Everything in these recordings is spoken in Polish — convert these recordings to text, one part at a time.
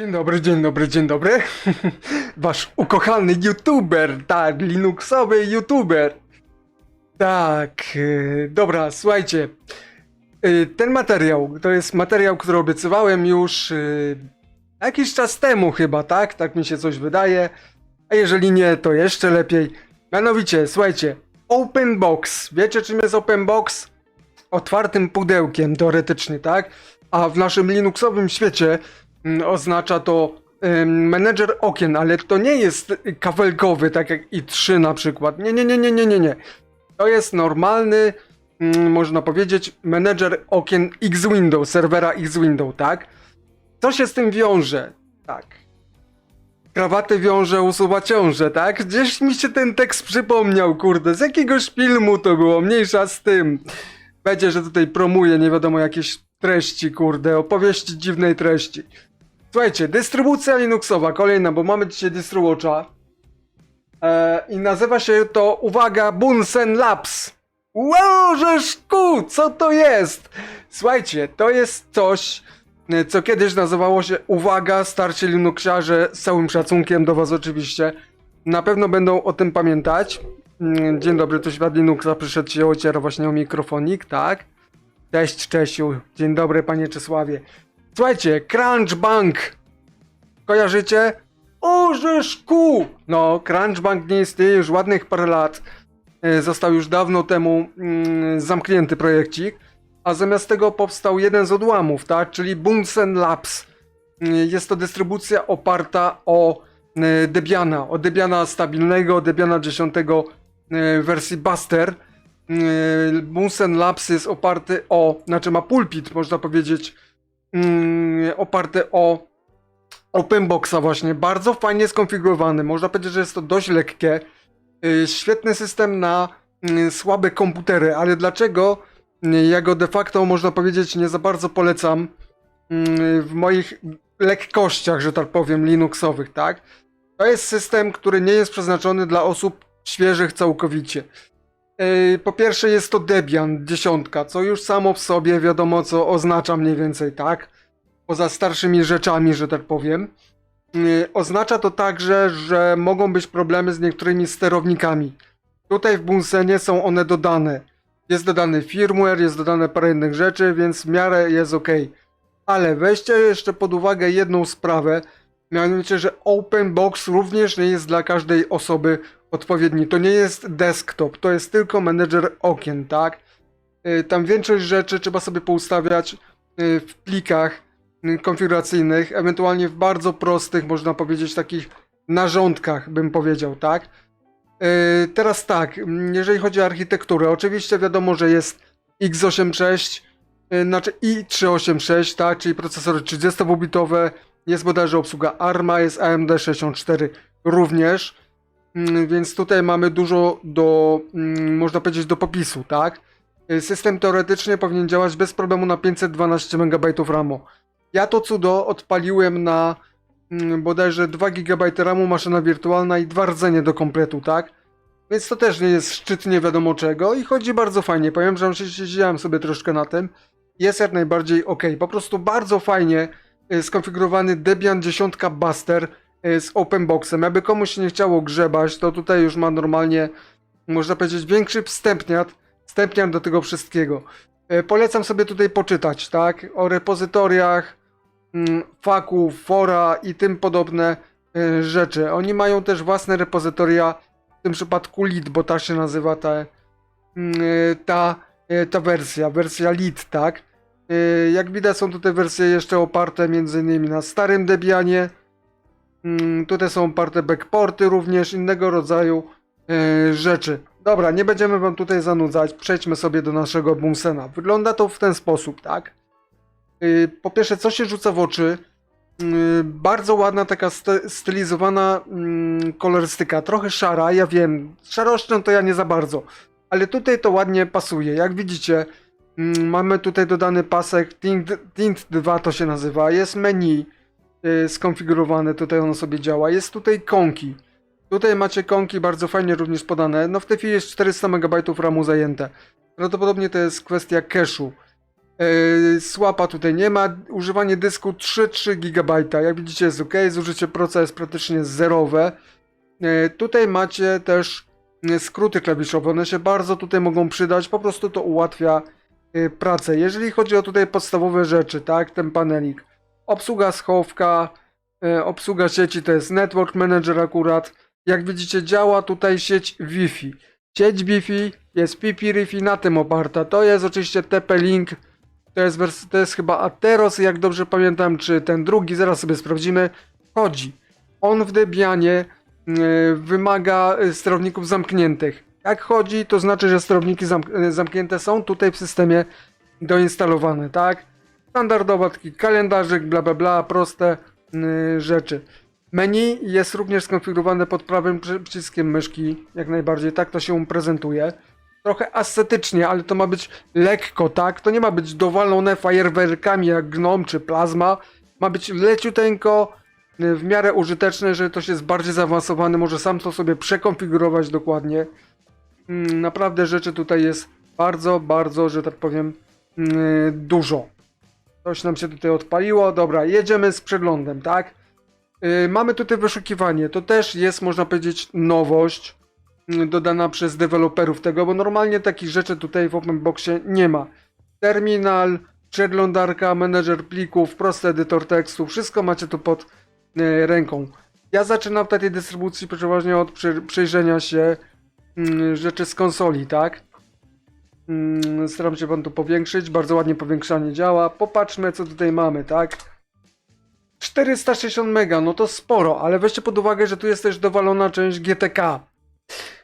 Dzień dobry, dzień dobry, dzień dobry. Wasz ukochany youtuber, tak, linuxowy youtuber. Tak, yy, dobra, słuchajcie. Yy, ten materiał, to jest materiał, który obiecywałem już yy, jakiś czas temu chyba, tak? Tak mi się coś wydaje. A jeżeli nie, to jeszcze lepiej. Mianowicie, słuchajcie, Open Box. Wiecie czym jest Open Box? Otwartym pudełkiem teoretycznie, tak? A w naszym linuxowym świecie oznacza to menedżer okien, ale to nie jest kawelkowy, tak jak i3 na przykład. Nie, nie, nie, nie, nie, nie, nie. To jest normalny, mm, można powiedzieć, menedżer okien X-Window, serwera X-Window, tak? Co się z tym wiąże? Tak. Krawaty wiąże, usuwa ciąże, tak? Gdzieś mi się ten tekst przypomniał, kurde, z jakiegoś filmu to było, mniejsza z tym. Będzie, że tutaj promuje nie wiadomo jakieś treści, kurde, opowieści dziwnej treści. Słuchajcie, dystrybucja Linuxowa, kolejna, bo mamy dzisiaj DistroWatcha. E, I nazywa się to, uwaga, Bunsen Labs. Wow, żeszku, co to jest? Słuchajcie, to jest coś, e, co kiedyś nazywało się, uwaga, starci Linuxiarze, z całym szacunkiem do was oczywiście, na pewno będą o tym pamiętać. Mm, Dzień dobry, to Świat Linuxa, przyszedł się ociera właśnie o mikrofonik, tak? Cześć Czesiu, dzień dobry panie Czesławie. Słuchajcie, Crunchbank, kojarzycie? O, żeszku! No, Crunchbank nie istnieje już ładnych parę lat. E, Został już dawno temu mm, zamknięty projekcik, a zamiast tego powstał jeden z odłamów, tak? Czyli Bunsen Labs. Mm, Jest to dystrybucja oparta o e, Debiana, o Debiana stabilnego, Debiana 10 e, wersji Buster. E, Bunsen Labs jest oparty o, znaczy ma pulpit, można powiedzieć, mm, oparty o OpenBoxa właśnie, bardzo fajnie skonfigurowany, można powiedzieć, że jest to dość lekkie, Yy, świetny system na yy, słabe komputery, ale dlaczego yy, ja go de facto, można powiedzieć, nie za bardzo polecam w moich lekkościach, że tak powiem, Linuxowych, tak? To jest system, który nie jest przeznaczony dla osób świeżych całkowicie. Po pierwsze jest to Debian dziesiątka, co już samo w sobie wiadomo co oznacza mniej więcej, tak? Poza starszymi rzeczami, że tak powiem. Oznacza to także, że mogą być problemy z niektórymi sterownikami. Tutaj w Bunsenie są one dodane. Jest dodany firmware, jest dodane parę innych rzeczy, więc w miarę jest ok. Ale weźcie jeszcze pod uwagę jedną sprawę, mianowicie, że OpenBox również nie jest dla każdej osoby odpowiedni. To nie jest desktop, to jest tylko menedżer okien, tak? Yy, Tam większość rzeczy trzeba sobie poustawiać yy, w plikach yy, konfiguracyjnych, ewentualnie w bardzo prostych, można powiedzieć, takich narządkach, bym powiedział, tak? Teraz tak, jeżeli chodzi o architekturę, oczywiście wiadomo, że jest x86, yy, znaczy i386, tak, czyli procesory 32-bitowe, jest bodajże obsługa ARMA, jest AMD 64 również, więc tutaj mamy dużo do, mm, można powiedzieć, do popisu, tak? Y, System teoretycznie powinien działać bez problemu na 512 MB RAMu. Ja to cudo odpaliłem na mm, bodajże 2 GB RAMu, maszyna wirtualna i dwa rdzenie do kompletu, tak? Więc to też nie jest szczyt nie wiadomo czego i chodzi bardzo fajnie. Powiem, że siedziałem sobie troszkę na tym. Jest jak najbardziej ok. Po prostu bardzo fajnie y, skonfigurowany Debian 10 Buster y, z OpenBoxem. Jakby komuś się nie chciało grzebać, to tutaj już ma normalnie, można powiedzieć, większy wstępniat, wstępniat do tego wszystkiego. Y, Polecam sobie tutaj poczytać, tak? O repozytoriach, mm, faków, fora i tym podobne y, rzeczy. Oni mają też własne repozytoria, w tym przypadku Lit, bo ta się nazywa ta, mm, ta, ta wersja, wersja Lit, tak? Jak widać są tutaj wersje jeszcze oparte innymi na starym Debianie, Tutaj są oparte backporty również, innego rodzaju e, rzeczy. Dobra, nie będziemy wam tutaj zanudzać, przejdźmy sobie do naszego Bunsena. Wygląda to w ten sposób, tak? Y, Po pierwsze, co się rzuca w oczy? Y, Bardzo ładna, taka st- stylizowana mm, kolorystyka, trochę szara, ja wiem, szarością to ja nie za bardzo, ale tutaj to ładnie pasuje. Jak widzicie, mm, mamy tutaj dodany pasek Tint, Tint 2 to się nazywa, jest menu, skonfigurowane, tutaj ono sobie działa. Jest tutaj konki. Tutaj macie konki bardzo fajnie również podane. No w tej chwili jest 400 MB RAMu zajęte. Prawdopodobnie to jest kwestia cache'u. Yy, Słapa tutaj nie ma. Używanie dysku 3,3 GB. Jak widzicie jest ok. Zużycie proca jest praktycznie zerowe. Yy, Tutaj macie też skróty klawiszowe. One się bardzo tutaj mogą przydać. Po prostu to ułatwia pracę. Jeżeli chodzi o tutaj podstawowe rzeczy, tak, ten panelik. Obsługa schowka, yy, obsługa sieci to jest Network Manager akurat. Jak widzicie działa tutaj sieć Wi-Fi. Sieć Wi-Fi jest PP-Rifi na tym oparta. To jest oczywiście TP-Link. To jest, to jest chyba Ateros, jak dobrze pamiętam, czy ten drugi, zaraz sobie sprawdzimy. Chodzi. On w Debianie yy, wymaga y, sterowników zamkniętych. Jak chodzi, to znaczy, że sterowniki zamk- zamknięte są tutaj w systemie doinstalowane, tak? Standardowo taki kalendarzyk, bla bla bla, proste yy, rzeczy. Menu jest również skonfigurowane pod prawym przy- przyciskiem myszki, jak najbardziej, tak to się prezentuje. Trochę ascetycznie, ale to ma być lekko, tak? To nie ma być dowalone fajerwerkami jak Gnome czy Plasma. Ma być leciuteńko, y, w miarę użyteczne, że ktoś jest bardziej zaawansowany, może sam to sobie przekonfigurować dokładnie. Mm, Naprawdę rzeczy tutaj jest bardzo, bardzo, że tak powiem, yy, dużo. Coś nam się tutaj odpaliło. Dobra, jedziemy z przeglądem, tak? Yy, mamy tutaj wyszukiwanie. To też jest, można powiedzieć, nowość yy, dodana przez deweloperów tego, bo normalnie takich rzeczy tutaj w OpenBoxie nie ma. Terminal, przeglądarka, menedżer plików, prosty edytor tekstu, wszystko macie tu pod yy, ręką. Ja zaczynam w tej dystrybucji przeważnie od przy, przyjrzenia się yy, rzeczy z konsoli, tak? Yy, staram się wam to powiększyć, bardzo ładnie powiększanie działa. Popatrzmy co tutaj mamy, tak? 460 mega, no to sporo, ale weźcie pod uwagę, że tu jest też dowalona część GTK.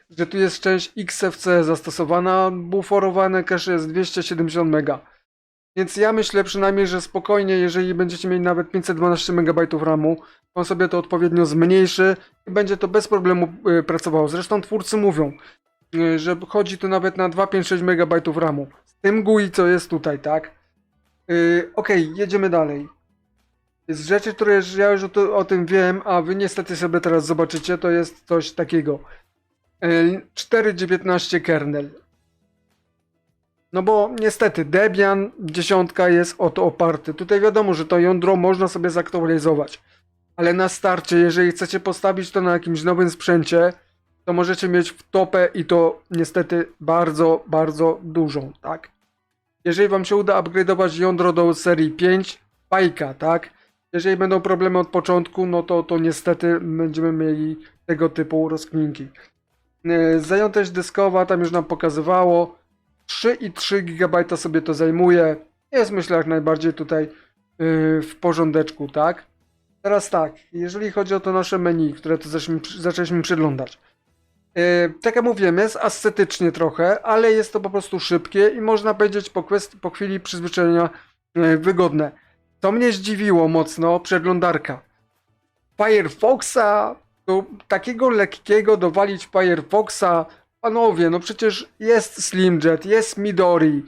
Że tu jest część XFC zastosowana, buforowane cache jest 270 mega. Więc ja myślę przynajmniej, że spokojnie, jeżeli będziecie mieli nawet 512 MB RAMu, on sobie to odpowiednio zmniejszy i będzie to bez problemu y, pracowało. Zresztą twórcy mówią, że chodzi tu nawet na 256 MB RAMu. Z tym GUI, co jest tutaj, tak? Yy, Okej, jedziemy dalej. Z rzeczy, które ja już o, to, o tym wiem, a wy niestety sobie teraz zobaczycie, to jest coś takiego. Yy, 4.19 kernel. No bo niestety Debian 10 jest o to oparty. Tutaj wiadomo, że to jądro można sobie zaktualizować. Ale na starcie, jeżeli chcecie postawić to na jakimś nowym sprzęcie, to możecie mieć w topę i to niestety bardzo, bardzo dużą, tak? Jeżeli wam się uda upgrade'ować jądro do serii 5, bajka, tak? Jeżeli będą problemy od początku, no to, to niestety będziemy mieli tego typu rozkminki. Yy, Zajętość dyskowa tam już nam pokazywało. 3,3 GB sobie to zajmuje. Jest myślę jak najbardziej tutaj yy, w porządeczku, tak? Teraz tak, jeżeli chodzi o to nasze menu, które tu zaczęliśmy, zaczęliśmy przyglądać. Yy, tak jak mówiłem, jest ascetycznie trochę, ale jest to po prostu szybkie i można powiedzieć po, kwestii, po chwili przyzwyczajenia yy, wygodne. To mnie zdziwiło mocno, przeglądarka. Firefoxa, to takiego lekkiego dowalić Firefoxa, panowie, no przecież jest Slimjet, jest Midori,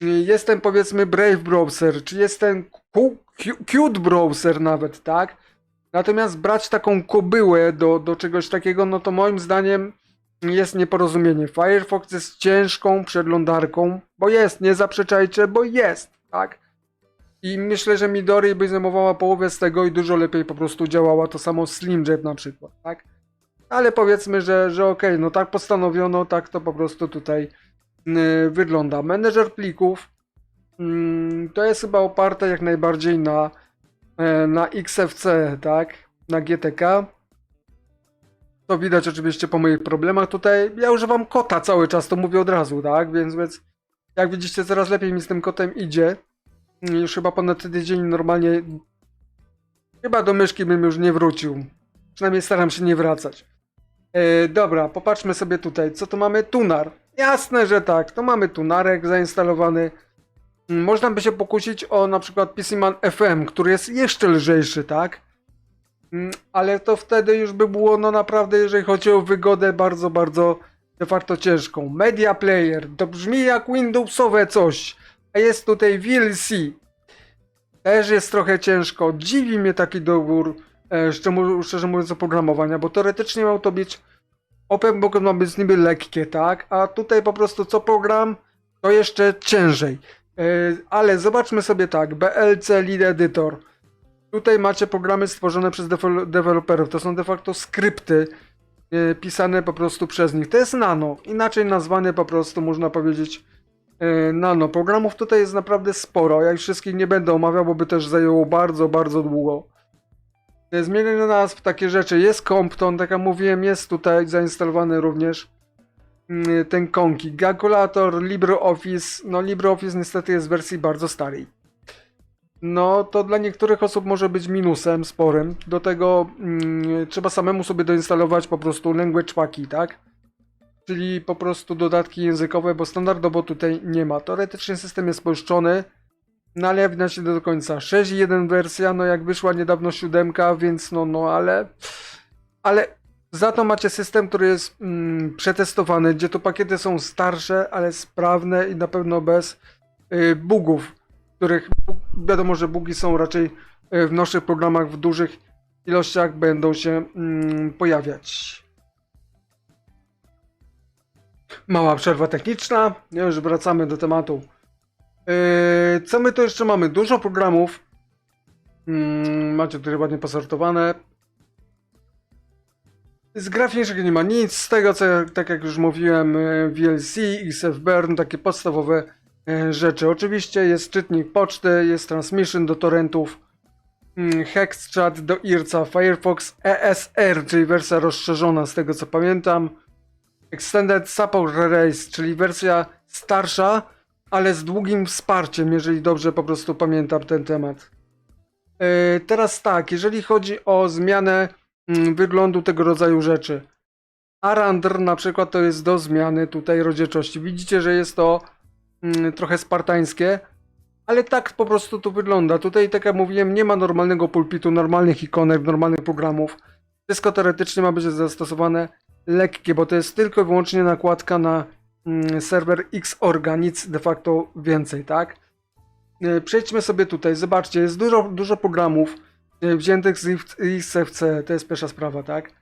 jest ten powiedzmy Brave Browser, czy jest ten Qu- Qu- Qt Browser nawet, tak? Natomiast brać taką kobyłę do, do czegoś takiego, no to moim zdaniem jest nieporozumienie. Firefox jest ciężką przeglądarką, bo jest, nie zaprzeczajcie, bo jest, tak? I myślę, że Midori by zajmowała połowę z tego i dużo lepiej po prostu działała to samo Slimjet na przykład, tak? Ale powiedzmy, że, że okej, no tak postanowiono, tak to po prostu tutaj yy, wygląda. Menedżer plików mm, to jest chyba oparte jak najbardziej na, e, na XFC, tak? Na GTK. To widać oczywiście po moich problemach tutaj. Ja używam kota cały czas, to mówię od razu, tak? Więc, więc jak widzicie, coraz lepiej mi z tym kotem idzie. Już chyba ponad tydzień normalnie. Chyba do myszki bym już nie wrócił. Przynajmniej staram się nie wracać. E, dobra, popatrzmy sobie tutaj. Co tu mamy? Tunar. Jasne, że tak. To mamy tunarek zainstalowany. Mm, Można by się pokusić o na przykład PCMan FM, który jest jeszcze lżejszy, tak? Mm, Ale to wtedy już by było, no naprawdę, jeżeli chodzi o wygodę, bardzo, bardzo de facto ciężką. Media Player, to brzmi jak Windowsowe coś, a jest tutaj VLC. Też jest trochę ciężko. Dziwi mnie taki dobór, e, szczerze mówiąc, oprogramowania, bo teoretycznie miał to być OpenBook ma być niby lekkie, tak? A tutaj po prostu co program, to jeszcze ciężej. ale zobaczmy sobie tak, BLC Lead Editor. Tutaj macie programy stworzone przez deweloperów. To są de facto skrypty e, pisane po prostu przez nich. To jest nano, inaczej nazwane po prostu można powiedzieć e, nano. Programów tutaj jest naprawdę sporo. Ja ich wszystkich nie będę omawiał, bo by też zajęło bardzo, bardzo długo. E, Zmienienie nazw, takie rzeczy. Jest Compton, tak jak mówiłem, jest tutaj zainstalowany również ten konki. Calculator, LibreOffice. No LibreOffice niestety jest w wersji bardzo starej. No to dla niektórych osób może być minusem sporym. Do tego mm, trzeba samemu sobie doinstalować po prostu language packi, tak? Czyli po prostu dodatki językowe, bo standardowo tutaj nie ma. Teoretycznie system jest polszczony, no ale widać nie do końca. 6.1 wersja, no jak wyszła niedawno siódemka, więc no, no ale... Ale za to macie system, który jest mm, przetestowany, gdzie to pakiety są starsze, ale sprawne i na pewno bez y, bugów, których wiadomo, że bugi są raczej y, w naszych programach w dużych ilościach będą się mm, pojawiać. Mała przerwa techniczna, już wracamy do tematu. Yy, co my tu jeszcze mamy? Dużo programów. Mm, macie tutaj ładnie posortowane. Z graficznych nie ma nic. Z tego, co tak jak już mówiłem, y, VLC, XF Burn, takie podstawowe rzeczy. Oczywiście jest czytnik poczty, jest transmission do torrentów, mm, HexChat do IRCA, Firefox ESR, czyli wersja rozszerzona z tego co pamiętam. Extended Support Race, czyli wersja starsza, ale z długim wsparciem, jeżeli dobrze po prostu pamiętam ten temat. Yy, teraz tak, jeżeli chodzi o zmianę mm, wyglądu tego rodzaju rzeczy. Arandr na przykład to jest do zmiany tutaj rozdzielczości. Widzicie, że jest to trochę spartańskie, ale tak po prostu to wygląda. Tutaj, tak jak mówiłem, nie ma normalnego pulpitu, normalnych ikonek, normalnych programów. Wszystko teoretycznie ma być zastosowane lekkie, bo to jest tylko i wyłącznie nakładka na mm, serwer Xorga, nic de facto więcej, tak? E, Przejdźmy sobie tutaj, zobaczcie, jest dużo, dużo programów e, wziętych z XFC, to jest pierwsza sprawa, tak?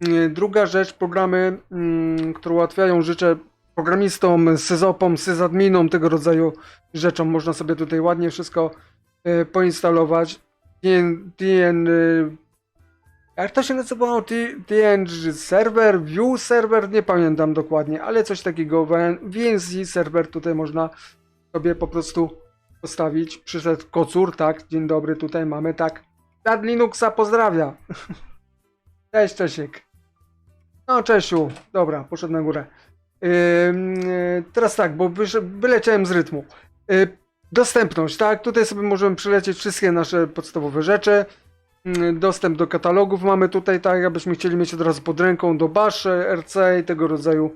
E, Druga rzecz, programy, mm, które ułatwiają życie programistom, syzopom, sysadminom, tego rodzaju rzeczom. Można sobie tutaj ładnie wszystko e, poinstalować. TN, TN, e, jak to się nazywało? T- TN server, view server, nie pamiętam dokładnie, ale coś takiego. VNC serwer tutaj można sobie po prostu postawić. Przyszedł kocur, tak, dzień dobry, tutaj mamy, tak. Dad Linuxa pozdrawia. Cześć, Czesiek. No, Czesiu, dobra, poszedł na górę. Y, teraz tak, bo wyleciałem z rytmu. Y, dostępność, tak, tutaj sobie możemy przylecieć wszystkie nasze podstawowe rzeczy. Mm, Dostęp do katalogów mamy tutaj, tak, abyśmy chcieli mieć od razu pod ręką do Bash, RC i tego rodzaju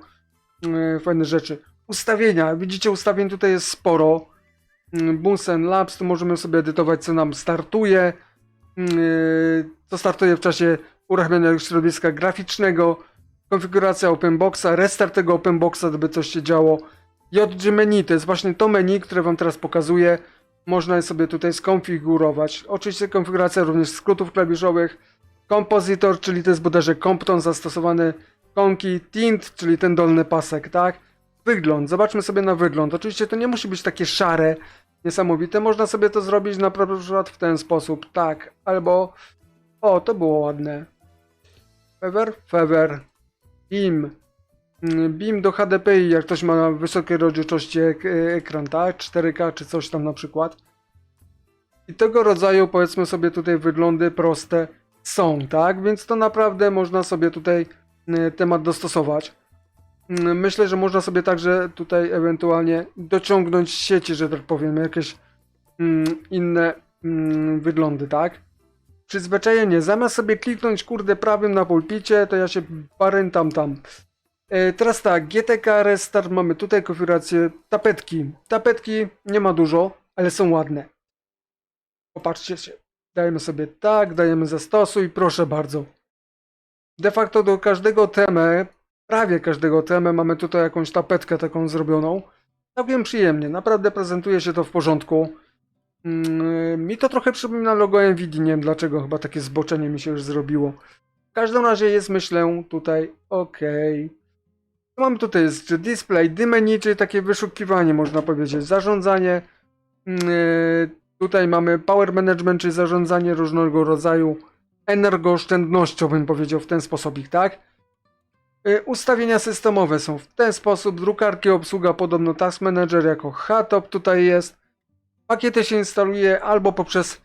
y, fajne rzeczy. Ustawienia, widzicie, ustawień tutaj jest sporo. Mm, Bunsen Labs, tu możemy sobie edytować, co nam startuje, yy, co startuje w czasie uruchamiania środowiska graficznego, konfiguracja OpenBoxa, restart tego OpenBoxa, gdyby coś się działo. JG menu to jest właśnie to menu, które Wam teraz pokazuję. Można je sobie tutaj skonfigurować. Oczywiście konfiguracja również skrótów klawiszowych. Kompozytor, czyli to jest bodajże Compton zastosowany. Konki, tint, czyli ten dolny pasek, tak? Wygląd, zobaczmy sobie na wygląd. Oczywiście to nie musi być takie szare, niesamowite. Można sobie to zrobić na przykład w ten sposób, tak. Albo, o, to było ładne. Fever, fever, beam. Mm, Beam do HDPI, jak ktoś ma wysokiej rozdzielczości ek ekran, tak? 4K czy coś tam na przykład. I tego rodzaju, powiedzmy sobie tutaj wyglądy proste są, tak? Więc to naprawdę można sobie tutaj y, temat dostosować. Mm, Myślę, że można sobie także tutaj ewentualnie dociągnąć sieci, że tak powiem, jakieś mm, inne wyglądy, tak? Przyzwyczajenie. Zamiast sobie kliknąć, kurde, prawym na pulpicie, to ja się parętam tam. E, teraz tak, GTK Restart, mamy tutaj konfigurację tapetki. Tapetki nie ma dużo, ale są ładne. Popatrzcie się. Dajemy sobie tak, dajemy zastosuj, proszę bardzo. De facto do każdego temę, prawie każdego temę mamy tutaj jakąś tapetkę taką zrobioną. Całkiem przyjemnie, naprawdę prezentuje się to w porządku. Mm, Mi to trochę przypomina logo Nvidia, nie wiem dlaczego, chyba takie zboczenie mi się już zrobiło. W każdym razie jest, myślę, tutaj ok. Mamy tutaj jest display, menu, czyli takie wyszukiwanie, można powiedzieć, zarządzanie, Mm, y, Tutaj mamy power management, czyli zarządzanie różnego rodzaju energooszczędnością, bym powiedział w ten sposób, tak? Y, Ustawienia systemowe są w ten sposób. Drukarki obsługa podobno Task Manager jako HATOP tutaj jest. Pakiety się instaluje albo poprzez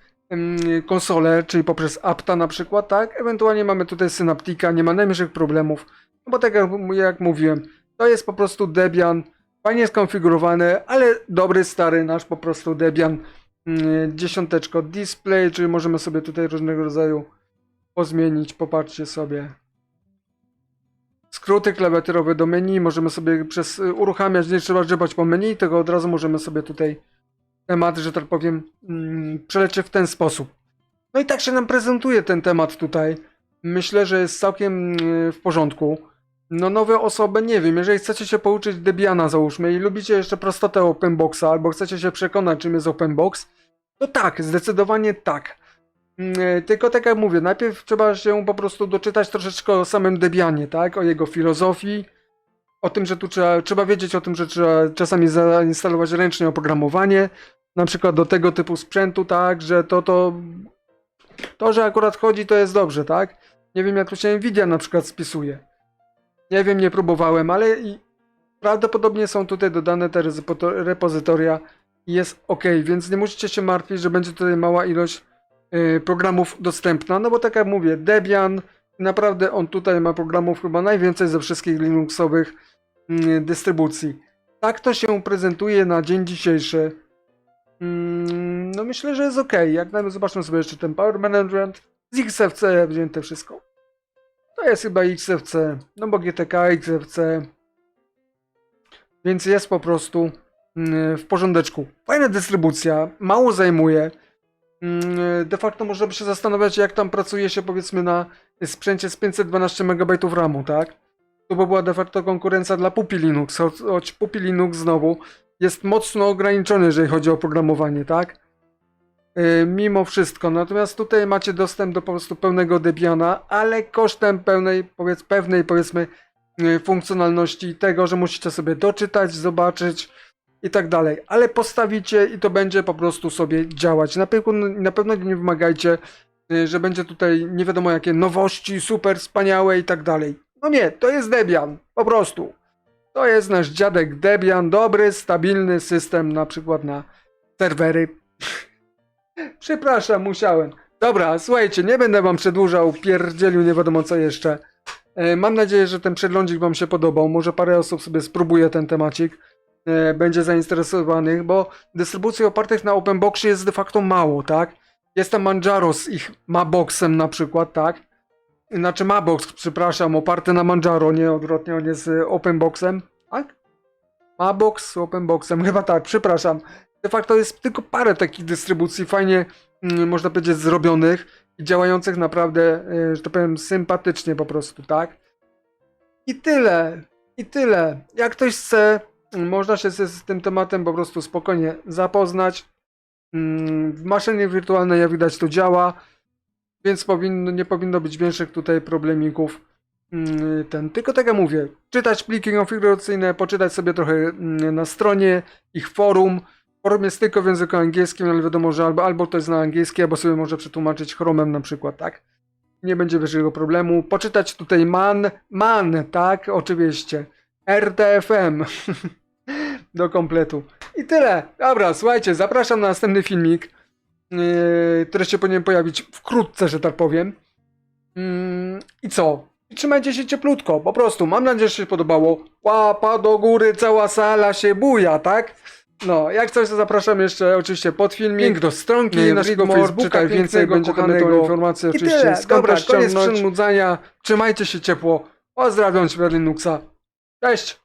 konsolę, czyli poprzez Apta na przykład, tak? Ewentualnie mamy tutaj Synaptika, nie ma najmniejszych problemów. No bo tak jak, mówiłem, to jest po prostu Debian, fajnie skonfigurowany, ale dobry, stary nasz po prostu Debian. Yy, Dziesiąteczko display, czyli możemy sobie tutaj różnego rodzaju pozmienić, popatrzcie sobie. Skróty klawiaturowe do menu, możemy sobie przez uruchamiać, nie trzeba grzebać po menu, tylko od razu możemy sobie tutaj temat, że tak powiem, mm, przeleczy w ten sposób. No i tak się nam prezentuje ten temat tutaj. Myślę, że jest całkiem mm, w porządku. No nowe osoby, nie wiem, jeżeli chcecie się pouczyć Debiana załóżmy i lubicie jeszcze prostotę OpenBoxa, albo chcecie się przekonać czym jest OpenBox, to tak, zdecydowanie tak. Mm, Tylko tak jak mówię, najpierw trzeba się po prostu doczytać troszeczkę o samym Debianie, tak? O jego filozofii, o tym, że tu trzeba, trzeba wiedzieć o tym, że trzeba czasami zainstalować ręcznie oprogramowanie, na przykład do tego typu sprzętu, tak, że to, to, to, że akurat chodzi, to jest dobrze, tak? Nie wiem, jak tu się Nvidia na przykład spisuje. Nie wiem, nie próbowałem, ale prawdopodobnie są tutaj dodane te repozytoria i jest ok, więc nie musicie się martwić, że będzie tutaj mała ilość y, programów dostępna, no bo tak jak mówię, Debian, naprawdę on tutaj ma programów chyba najwięcej ze wszystkich Linuxowych dystrybucji. Tak to się prezentuje na dzień dzisiejszy. Mm, No myślę, że jest ok. Jak nawet zobaczmy sobie jeszcze ten Power Management z XFC wzięte wszystko. To jest chyba XFC, no bo GTK, XFC. Więc jest po prostu mm, w porządeczku. Fajna dystrybucja, mało zajmuje. Mm, De facto można by się zastanawiać, jak tam pracuje się powiedzmy na sprzęcie z 512 MB RAMu, tak? To by była de facto konkurencja dla Puppy Linux, choć, Puppy Linux znowu jest mocno ograniczony, jeżeli chodzi o programowanie, tak? Yy, mimo wszystko, natomiast tutaj macie dostęp do po prostu pełnego Debiana, ale kosztem pełnej, powiedz, pewnej powiedzmy yy, funkcjonalności tego, że musicie sobie doczytać, zobaczyć i tak dalej, ale postawicie i to będzie po prostu sobie działać. Na pewno, na pewno nie wymagajcie, yy, że będzie tutaj nie wiadomo jakie nowości, super wspaniałe i tak dalej. No nie, to jest Debian, po prostu. To jest nasz dziadek Debian, dobry, stabilny system na przykład na serwery. Przepraszam, musiałem. Dobra, słuchajcie, nie będę wam przedłużał, pierdzielił nie wiadomo co jeszcze. E, mam nadzieję, że ten przeglądzik wam się podobał. Może parę osób sobie spróbuje ten temacik. E, będzie zainteresowanych, bo dystrybucji opartych na OpenBoxie jest de facto mało, tak? Jest tam Manjaro z ich Maboxem na przykład, tak? Znaczy Mabox, przepraszam, oparty na Manjaro, nie odwrotnie, on jest y, OpenBoxem, tak? Mabox z OpenBoxem, chyba tak, przepraszam. De facto jest tylko parę takich dystrybucji fajnie, mm, można powiedzieć, zrobionych i działających naprawdę, y, że to powiem, sympatycznie po prostu, tak? I tyle, i tyle. Jak ktoś chce, mm, można się z, z tym tematem po prostu spokojnie zapoznać. Mm, W maszynie wirtualnej, jak widać, to działa więc powinno, nie powinno być większych tutaj problemików. Mm, Ten, tylko tak jak mówię, czytać pliki konfiguracyjne, poczytać sobie trochę mm, na stronie ich forum. Forum jest tylko w języku angielskim, ale wiadomo, że albo, albo to jest na angielski, albo sobie może przetłumaczyć Chromem na przykład, tak? Nie będzie większego problemu. Poczytać tutaj man, man, tak? Oczywiście. RTFM. Do kompletu. I tyle. Dobra, słuchajcie, zapraszam na następny filmik które się powinien pojawić wkrótce, że tak powiem. Mm, I co? I trzymajcie się cieplutko, po prostu. Mam nadzieję, że się podobało. Łapa do góry, cała sala się buja, tak? No, jak coś, to zapraszam jeszcze oczywiście pod filmik, link do stronki Nie, naszego Rigmore, Facebooka, więcej będzie tam kochanego. tą informację I oczywiście tyle. skąd Dobra, koniec przynudzania. Trzymajcie się ciepło. Pozdrawiam Ciebie Linuxa. Cześć!